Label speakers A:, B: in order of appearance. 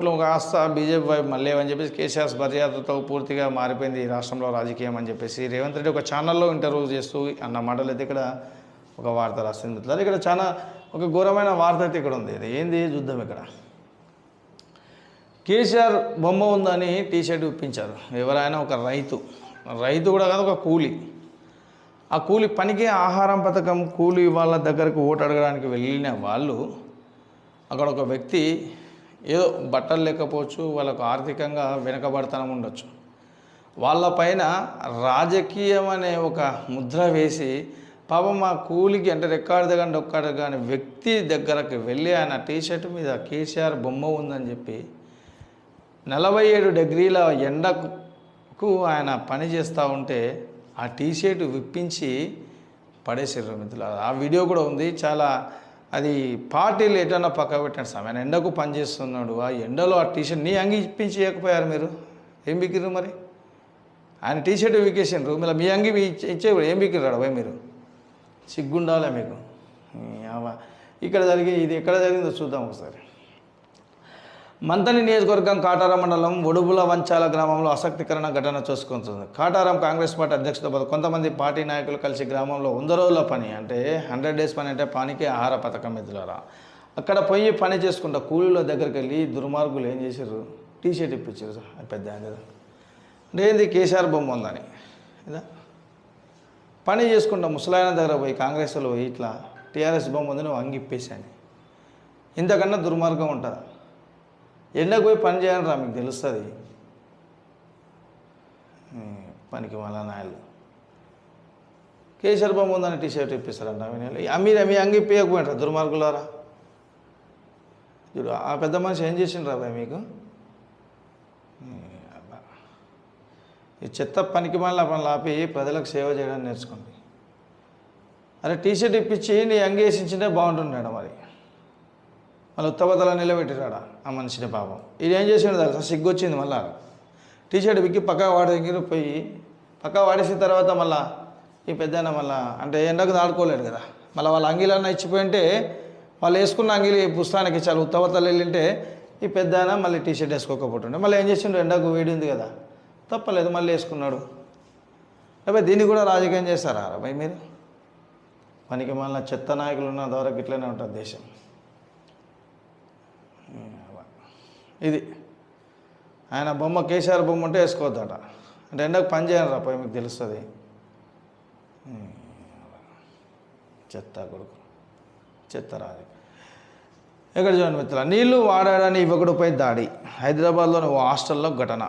A: ఓట్లు కాస్త బీజేపీ వైపు మళ్ళీ అని చెప్పేసి కేసీఆర్ మర్యాదతో పూర్తిగా మారిపోయింది ఈ రాష్ట్రంలో రాజకీయం అని చెప్పేసి రేవంత్ రెడ్డి ఒక ఛానల్లో ఇంటర్వ్యూ చేస్తూ అన్న మాటలు అయితే ఇక్కడ ఒక వార్త రాసింది. మిత్రులారా. ఇక్కడ చాలా ఒక ఘోరమైన వార్త అయితే ఇక్కడ ఉంది. ఏంది? చూద్దాం ఇక్కడ. కేసీఆర్ బొమ్మ ఉందని టీషర్ట్ ఇప్పించారు. ఎవరైనా ఒక రైతు రైతు కూడా కాదు ఒక కూలి. ఆ కూలి పనికి ఆహారం పథకం కూలి వాళ్ళ దగ్గరకు ఓటు అడగడానికి వెళ్ళిన వాళ్ళు అక్కడ ఒక వ్యక్తి ఏదో బట్టలు లేకపోవచ్చు వాళ్ళకు ఆర్థికంగా వెనుకబడతనం ఉండొచ్చు. వాళ్ళపైన రాజకీయం అనే ఒక ముద్ర వేసి పాపం మా కూలికి అంటే రికార్డు కానీ ఒక్కడ కానీ వ్యక్తి దగ్గరకు వెళ్ళి ఆయన టీషర్ట్ మీద కేసీఆర్ బొమ్మ ఉందని చెప్పి నలభై ఏడు డిగ్రీల ఎండకు ఆయన పని చేస్తూ ఉంటే ఆ టీషర్ట్ విప్పించి పడేసారు మిత్రులు ఆ వీడియో కూడా ఉంది. చాలా అది పార్టీలు ఎటన్నా పక్క పెట్టండి సార్ ఆయన ఎండకు పనిచేస్తున్నాడు ఆ ఎండలో ఆ టీషర్ట్ నీ అంగి ఇప్పించి ఇవ్వకపోయారు మీరు. ఏం బిక్కిర్రు మరి? ఆయన టీషర్ట్ వికేసిండ్రు మీరు మీ అంగి ఇచ్చే ఏం బిక్కిర్రాడు పోయి మీరు? సిగ్గుండాలే మీకు? ఇక్కడ జరిగి ఇది ఎక్కడ జరిగిందో చూద్దాం ఒకసారి. మంతని నియోజకవర్గం కాటారం మండలం ఒడుబుల వంచాల గ్రామంలో ఆసక్తికరణ ఘటన చూసుకుంటుంది. కాటారం కాంగ్రెస్ పార్టీ అధ్యక్షుడు కొంతమంది పార్టీ నాయకులు కలిసి గ్రామంలో వంద రోజుల పని అంటే హండ్రెడ్ డేస్ పని అంటే పానికి ఆహార పథకం ఎదురారా అక్కడ పోయి పని చేసుకుంటా కూలీల దగ్గరికి వెళ్ళి దుర్మార్గులు ఏం చేశారు టీ షర్ట్ ఇప్పించారు సార్. పెద్ద కదా. అంటే ఏంది కేసీఆర్ బొమ్మ ఉందని. ఇదా? పని చేసుకుంటా ముసలాయన దగ్గర పోయి కాంగ్రెస్లో పోయి ఇట్లా టీఆర్ఎస్ బొమ్మ ఉంది నువ్వు అంగిప్పేసాను ఇంతకన్నా దుర్మార్గం ఉంటుందా? ఎండకు పోయి పని చేయాలి రా మీకు తెలుస్తుంది. పనికి మళ్ళా నాయలు. కేసీఆర్ బొమ్మ ఉందని టీ షర్ట్ ఇప్పిస్తారంట వినాలి మీరు మీ అంగి ఇప్పకపోయినరా దుర్మార్గులారా? చూడు ఆ పెద్ద మనిషి ఏం చేసిండ్రా బాయ్ మీకు? ఈ చెత్త పనికి మళ్ళీ పనులు ఆపి ప్రజలకు సేవ చేయడం నేర్చుకోండి. అరే టీ షర్ట్ ఇప్పించి నీ అంగి వేసించింటే మరి? మళ్ళీ ఉత్తబతల నిలబెట్టిరాడ ఆ మనిషిని పాపం. ఇది ఏం చేసిండు తెలుసా? సిగ్గు వచ్చింది మళ్ళా. టీషర్ట్ బిక్కి విక్కి పక్క వాడి దగ్గర పోయి పక్క వాడేసిన తర్వాత మళ్ళా ఈ పెద్ద మళ్ళా అంటే ఎండకు దాడుకోలేడు కదా. మళ్ళీ వాళ్ళ అంగీలన్నా ఇచ్చిపోయింటే వాళ్ళు వేసుకున్న అంగీలు పుస్తకానికి చాలా ఉత్తవతలు వెళ్ళింటే ఈ పెద్దన మళ్ళీ టీషర్ట్ వేసుకోకపోతుండే. మళ్ళీ ఏం చేసిండు? ఎండకు వేడి ఉంది కదా. తప్పలేదు మళ్ళీ వేసుకున్నాడు. అబ్బాయి దీన్ని కూడా రాజకీయం చేస్తారా అబ్బాయి మీరు? మనకి మళ్ళీ చెత్త నాయకులు ఉన్న ద్వారా ఇట్లనే ఉంటుంది దేశం. ఇది. ఆయన బొమ్మ కేసీఆర్ బొమ్మ ఉంటే వేసుకోవద్దట. అంటే ఎండకు పని చేయను రా పోయి మీకు తెలుస్తుంది. చెత్త కొడుకు. చెత్త రాదు ఇక్కడ చూడండి మిత్రుల నీళ్ళు వాడాడని యువకుడిపై దాడి. హైదరాబాద్లోని ఓ హాస్టల్లో ఘటన.